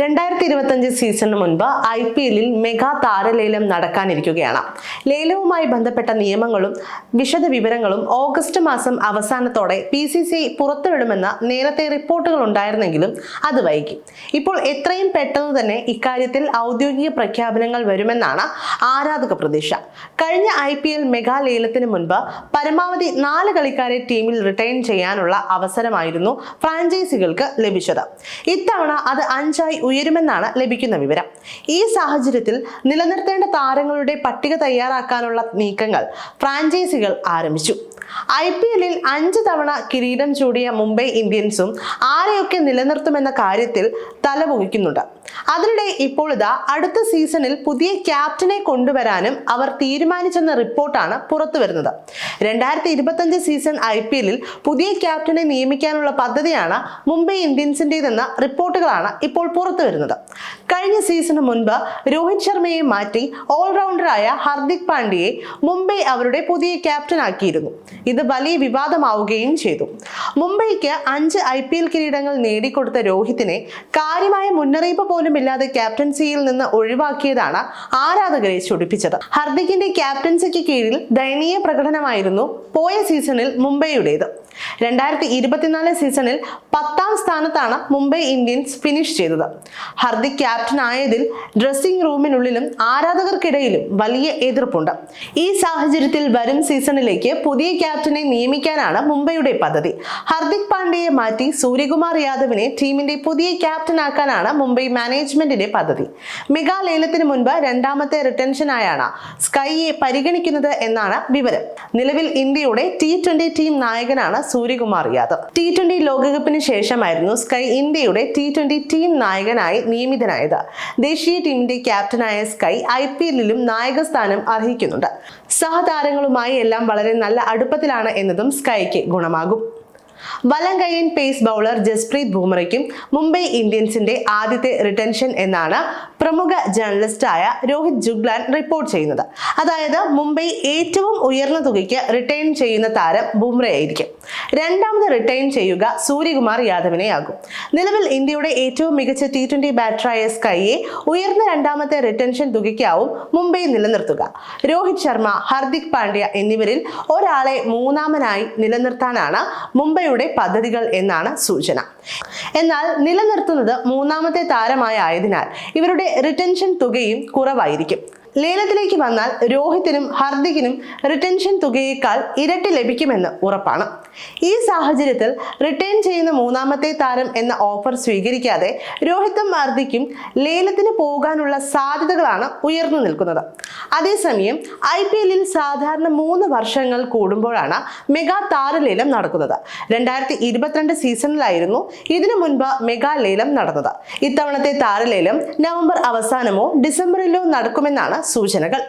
രണ്ടായിരത്തി ഇരുപത്തഞ്ച് സീസണിന് മുൻപ് ഐ പി എല്ലിൽ മെഗാ താരലേലം നടക്കാനിരിക്കുകയാണ്. ലേലവുമായി ബന്ധപ്പെട്ട നിയമങ്ങളും വിശദ വിവരങ്ങളും ഓഗസ്റ്റ് മാസം അവസാനത്തോടെ പി സി സി പുറത്തുവിടുമെന്ന നേരത്തെ റിപ്പോർട്ടുകൾ ഉണ്ടായിരുന്നെങ്കിലും അത് വൈകി. ഇപ്പോൾ എത്രയും പെട്ടെന്ന് തന്നെ ഇക്കാര്യത്തിൽ ഔദ്യോഗിക പ്രഖ്യാപനങ്ങൾ വരുമെന്നാണ് ആരാധക പ്രതീക്ഷ. കഴിഞ്ഞ ഐ പി എൽ മെഗാ ലേലത്തിന് മുൻപ് പരമാവധി നാല് കളിക്കാരെ ടീമിൽ റിട്ടൈൻ ചെയ്യാനുള്ള അവസരമായിരുന്നു ഫ്രാഞ്ചൈസികൾക്ക് ലഭിച്ചത്. ഇത്തവണ അത് അഞ്ചായി ഉയരുമെന്നാണ് ലഭിക്കുന്ന വിവരം. ഈ സാഹചര്യത്തിൽ നിലനിർത്തേണ്ട താരങ്ങളുടെ പട്ടിക തയ്യാറാക്കാനുള്ള നീക്കങ്ങൾ ഫ്രാഞ്ചൈസികൾ ആരംഭിച്ചു. ഐ പി എല്ലിൽ അഞ്ച് തവണ കിരീടം ചൂടിയ മുംബൈ ഇന്ത്യൻസും ആരെയൊക്കെ നിലനിർത്തുമെന്ന കാര്യത്തിൽ തലപുകിക്കുന്നുണ്ട് അതിനിടെ ഇപ്പോൾ ഇതാ അടുത്ത സീസണിൽ പുതിയ ക്യാപ്റ്റനെ കൊണ്ടുവരാനും അവർ തീരുമാനിച്ചെന്ന റിപ്പോർട്ടാണ് പുറത്തു വരുന്നത്. രണ്ടായിരത്തി ഇരുപത്തഞ്ച് സീസൺ ഐ പി എല്ലിൽ പുതിയ ക്യാപ്റ്റനെ നിയമിക്കാനുള്ള പദ്ധതിയാണ് മുംബൈ ഇന്ത്യൻസിന്റെതെന്ന റിപ്പോർട്ടുകളാണ് ഇപ്പോൾ പുറത്തു വരുന്നത്. കഴിഞ്ഞ സീസണ് മുൻപ് രോഹിത് ശർമ്മയെ മാറ്റി ഓൾറൗണ്ടറായ ഹർദിക് പാണ്ഡ്യയെ മുംബൈ അവരുടെ പുതിയ ക്യാപ്റ്റനാക്കിയിരുന്നു. ഇത് വലിയ വിവാദമാവുകയും ചെയ്തു. മുംബൈക്ക് അഞ്ച് ഐ കിരീടങ്ങൾ നേടിക്കൊടുത്ത രോഹിത്തിനെ കാര്യമായ മുന്നറിയിപ്പ് പോലും ഇല്ലാതെ ക്യാപ്റ്റൻസിയിൽ നിന്ന് ഒഴിവാക്കിയതാണ് ആരാധകരെ ചൊടിപ്പിച്ചത്. ഹർദിക്കിന്റെ ക്യാപ്റ്റൻസിക്ക് കീഴിൽ ദയനീയ പ്രകടനമായിരുന്നു പോയ സീസണിൽ മുംബൈയുടേത്. രണ്ടായിരത്തി ഇരുപത്തിനാല് സീസണിൽ പത്താം സ്ഥാനത്താണ് മുംബൈ ഇന്ത്യൻസ് ഫിനിഷ് ചെയ്തത്. ഹർദിക് ക്യാപ്റ്റൻ ആയതിൽ ഡ്രസ്സിംഗ് റൂമിനുള്ളിലും ആരാധകർക്കിടയിലും വലിയ എതിർപ്പുണ്ട്. ഈ സാഹചര്യത്തിൽ വരും സീസണിലേക്ക് പുതിയ ക്യാപ്റ്റനെ നിയമിക്കാനാണ് മുംബൈയുടെ പദ്ധതി. ഹർദിക് പാണ്ഡ്യയെ മാറ്റി സൂര്യകുമാർ യാദവിനെ ടീമിന്റെ പുതിയ ക്യാപ്റ്റനാക്കാനാണ് മുംബൈ മാനേജ്മെന്റിന്റെ പദ്ധതി. മെഗാ ലേലത്തിന് മുൻപ് രണ്ടാമത്തെ റിട്ടൻഷനായാണ് സ്കൈയെ പരിഗണിക്കുന്നത് എന്നാണ് വിവരം. നിലവിൽ ഇന്ത്യയുടെ ടി ട്വന്റി ടീം നായകനാണ് സൂര്യകുമാർ യാദവ്. ടി ട്വന്റി ലോകകപ്പിന് ശേഷമായിരുന്നു സ്കൈ ഇന്ത്യയുടെ ടി ട്വന്റി ടീം നായകനായി നിയമിതനായത്. ദേശീയ ടീമിന്റെ ക്യാപ്റ്റനായ സ്കൈ ഐ പി എല്ലിലും നായക സ്ഥാനം അർഹിക്കുന്നുണ്ട്. സഹതാരങ്ങളുമായി എല്ലാം വളരെ നല്ല അടുപ്പത്തിലാണ് എന്നതും സ്കൈക്ക് ഗുണമാകും. വലം കൈയൻ പേസ് ബൗളർ ജസ്പ്രീത് ബുംറയ്ക്കും മുംബൈ ഇന്ത്യൻസിന്റെ ആദ്യത്തെ റിട്ടൻഷൻ എന്നാണ് പ്രമുഖ ജേർണലിസ്റ്റായ രോഹിത് ജുഗ്ലാൻ റിപ്പോർട്ട് ചെയ്യുന്നത്. അതായത് മുംബൈ ഏറ്റവും ഉയർന്ന തുകയ്ക്ക് റിട്ടേൺ ചെയ്യുന്ന താരം ബുംറയായിരിക്കും. രണ്ടാമത് റിട്ടൈൻ ചെയ്യുക സൂര്യകുമാർ യാദവിനെയാകും. നിലവിൽ ഇന്ത്യയുടെ ഏറ്റവും മികച്ച ടി ട്വന്റി ബാറ്ററായ സ്കൈയെ ഉയർന്ന രണ്ടാമത്തെ റിട്ടൻഷൻ തുകയ്ക്കാവും മുംബൈ നിലനിർത്തുക. രോഹിത് ശർമ്മ ഹർദിക് പാണ്ഡ്യ എന്നിവരിൽ ഒരാളെ മൂന്നാമനായി നിലനിർത്താനാണ് മുംബൈയുടെ പദ്ധതികൾ എന്നാണ് സൂചന. എന്നാൽ നിലനിർത്തുന്നത് മൂന്നാമത്തെ താരമായ ആയതിനാൽ ഇവരുടെ റിട്ടൻഷൻ തുകയും കുറവായിരിക്കും. ലേലത്തിലേക്ക് വന്നാൽ രോഹിത്തിനും ഹർദിക്കിനും റിട്ടൻഷൻ തുകയേക്കാൾ ഇരട്ടി ലഭിക്കുമെന്ന് ഉറപ്പാണ്. ഈ സാഹചര്യത്തിൽ റിട്ടേൺ ചെയ്യുന്ന മൂന്നാമത്തെ താരം എന്ന ഓഫർ സ്വീകരിക്കാതെ രോഹിത്തും ഹർദിക്കും ലേലത്തിന് പോകാനുള്ള സാധ്യതകളാണ് ഉയർന്നു നിൽക്കുന്നത്. അതേസമയം ഐ പി എല്ലിൽ സാധാരണ മൂന്ന് വർഷങ്ങൾ കൂടുമ്പോഴാണ് മെഗാ താരലേലം നടക്കുന്നത്. രണ്ടായിരത്തി ഇരുപത്തിരണ്ട് സീസണിലായിരുന്നു ഇതിനു മുൻപ് മെഗാ ലേലം നടന്നത്. ഇത്തവണത്തെ താരലേലം നവംബർ അവസാനമോ ഡിസംബറിലോ നടക്കുമെന്നാണ് സൂചനകൾ.